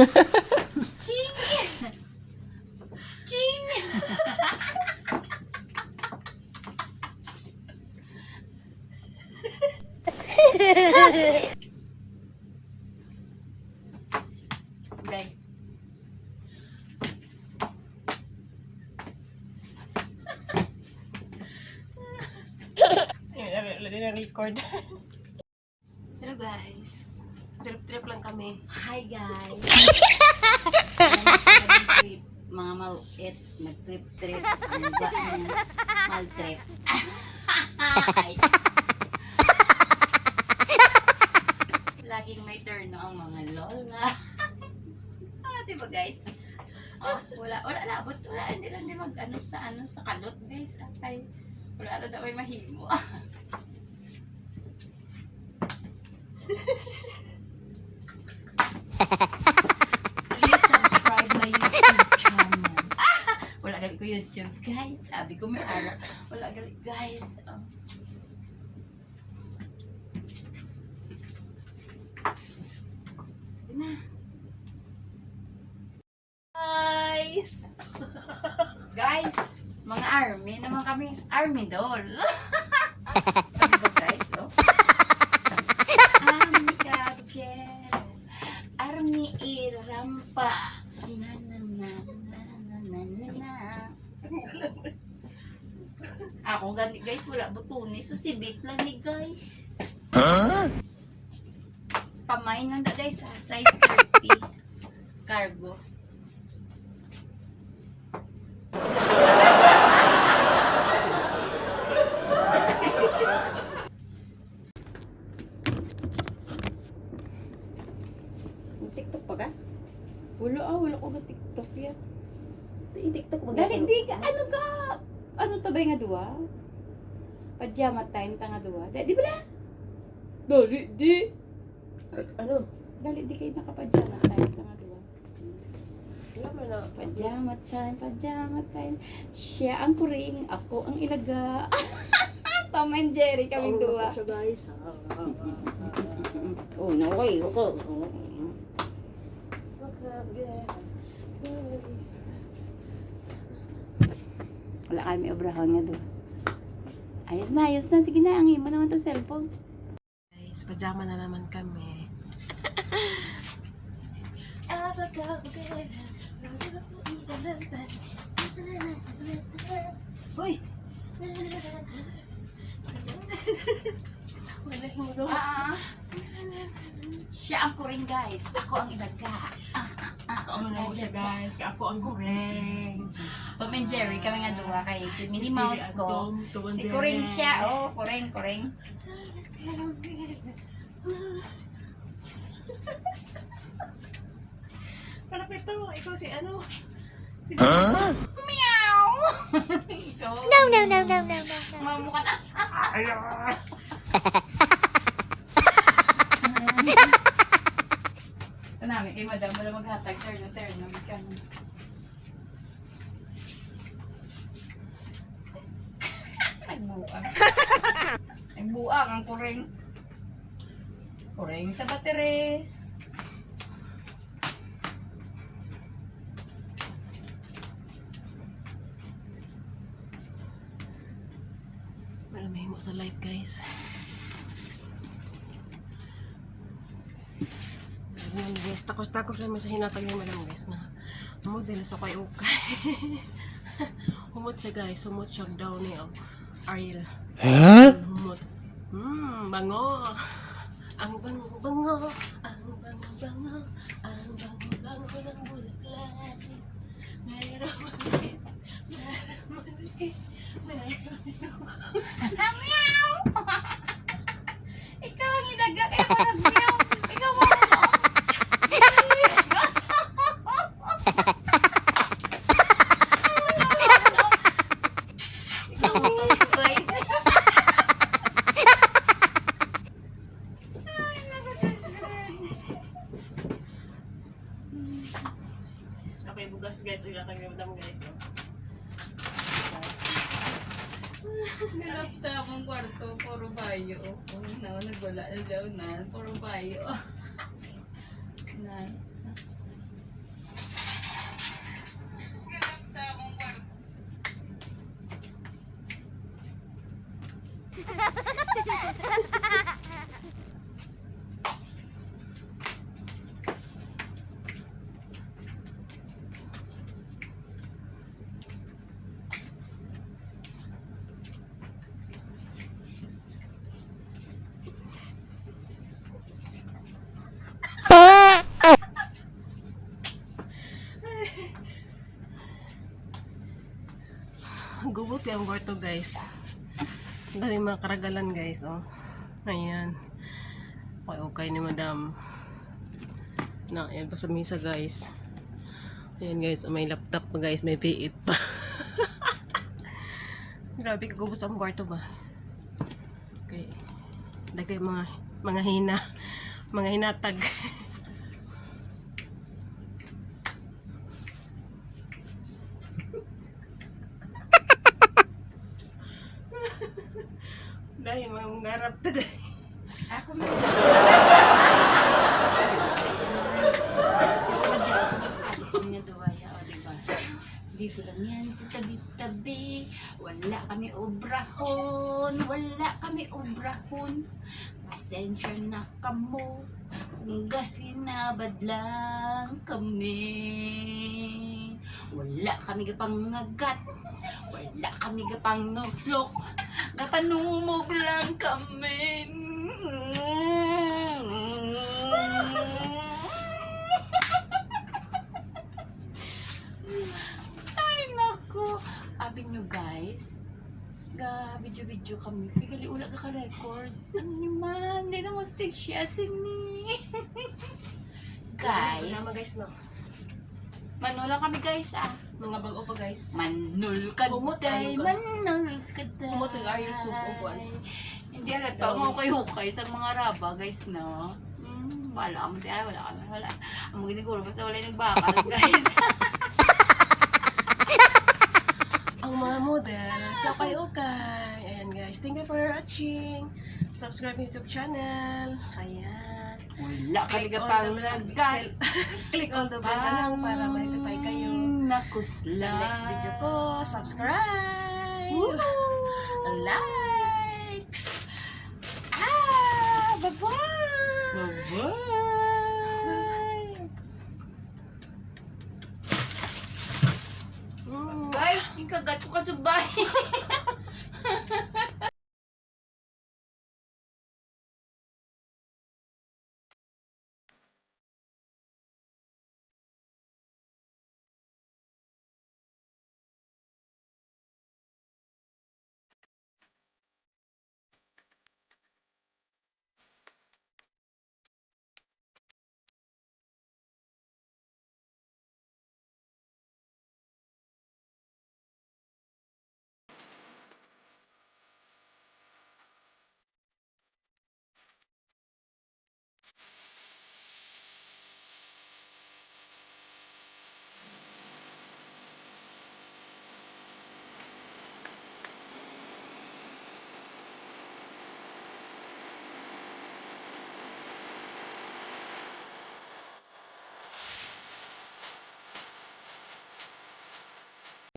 Ching! Ching! Day. record Hello guys. Trip-trip lang kami. Hi guys! Ayan sa trip. Mga mauit, nag-trip-trip. Ang ba niya? Mal-trip. Ay. Laging may turn ang mga lola. ah, diba guys? Oh, wala, wala labot, wala, hindi lang din mag, ano, sa, ano, sa kalot, guys. Ay, wala na daw may mahimo. YouTube, guys. Sabi ko may araw. Wala galit, guys. Oh. Sige na. Guys! Guys, mga army naman kami. Army doll. gani guys, wala butunis. So si bit lang ni guys. Pamay lang da guys ha. Size 30. Cargo. TikTok pa ka? Wala ah, wala ko ga TikTok ya. I-TikTok mo Dali, di ka, ano ka, ano tabay nga duwa? Pajama time ta nga duwa. Di, di ba? Dali, di. Ano? Dali, di kayo nakapajama time ta nga duwa. Wala mo na. Pajama time, pajama time. Siya ang kuring, ako ang ilaga. Tom and Jerry kaming duwa. siya guys. Oh, no way, ako. Wala kami obrahan nga duwa. Ayos na, ayos na. Sige na, angin mo naman to cellphone. Guys, pajama na naman kami. Hoy! Wala yung road. Ah, siya ang kuring guys. Ako ang ilaga. Ah, Ako ang siya guys. Ako ang kureng. Tom and Jerry kami nga duwa kay si Minnie Mouse ko. Si kuring siya. Oh, kuring, kuring. Para ito, ikaw si ano? Si Meow! Ikaw. No, no, no, no, no, no, no. Mamukha na. Ayaw! Ito namin kay madam. Wala maghatag. Turn na turn na. Magkano. Nagbuang ang kuring. Kuring sa battery. Malamay mo sa live guys. Ayan guys, takos-takos lang may sa hinatag ni madam guys na model sa kay ukay. Humot siya guys, humot siya daw ni oh, Ariel. Humot. uhm, bà ngô. Ăn bánh bánh ngô. Guys. Ilatag ni madam guys. Bugas. Nilapta mong kwarto, puro bayo. Oh, na, nagwala na daw na, puro bayo. na. Gubot yung kwarto guys. Ang dami mga karagalan guys. Oh. Ayan. Okay, okay ni madam. Na, yan pa sa misa guys. Ayan guys, may laptop pa guys, may P8 pa. Grabe kagubot sa akong kwarto ba? Okay. Dagay mga mga hina. Mga hinatag. Ngarap ta dahil. Ako o diba? Dito lang yan sa tabi-tabi. Wala kami obrahon. Wala kami obrahon. Pasensya na kamo. Hanggang sinabad lang kami. Wala kami gapangagat. Wala kami gapang nukslok. Gapanumog lang kami. Ay, naku. Abi nyo, guys. Ga, video-video kami. Kigali ula ka ka-record. Ano ni man? Hindi na mo stage siya sini. guys. Kasama guys no. Manula kami, guys, ah. Mga bago pa guys. Manul ka day, ka. manul ka day. Kumot ang ayos sa upuan. Hindi halata mo kayo hukay sa mga raba, guys, no? Hmm, wala kami tayo, wala kami, wala. Ang mga giniguro, basta wala yung nagbakal, guys. Ang mga model sa kay Okay. Ayan guys, thank you for watching. Subscribe YouTube channel. Ayan. wala kami kapang the- nagkat. Click all the bell lang para ma-notify kayo nakusla. Sa next video ko, subscribe! Woo! Likes! Ah! Bye-bye! Bye-bye! Guys, yung kagat ko kasubay.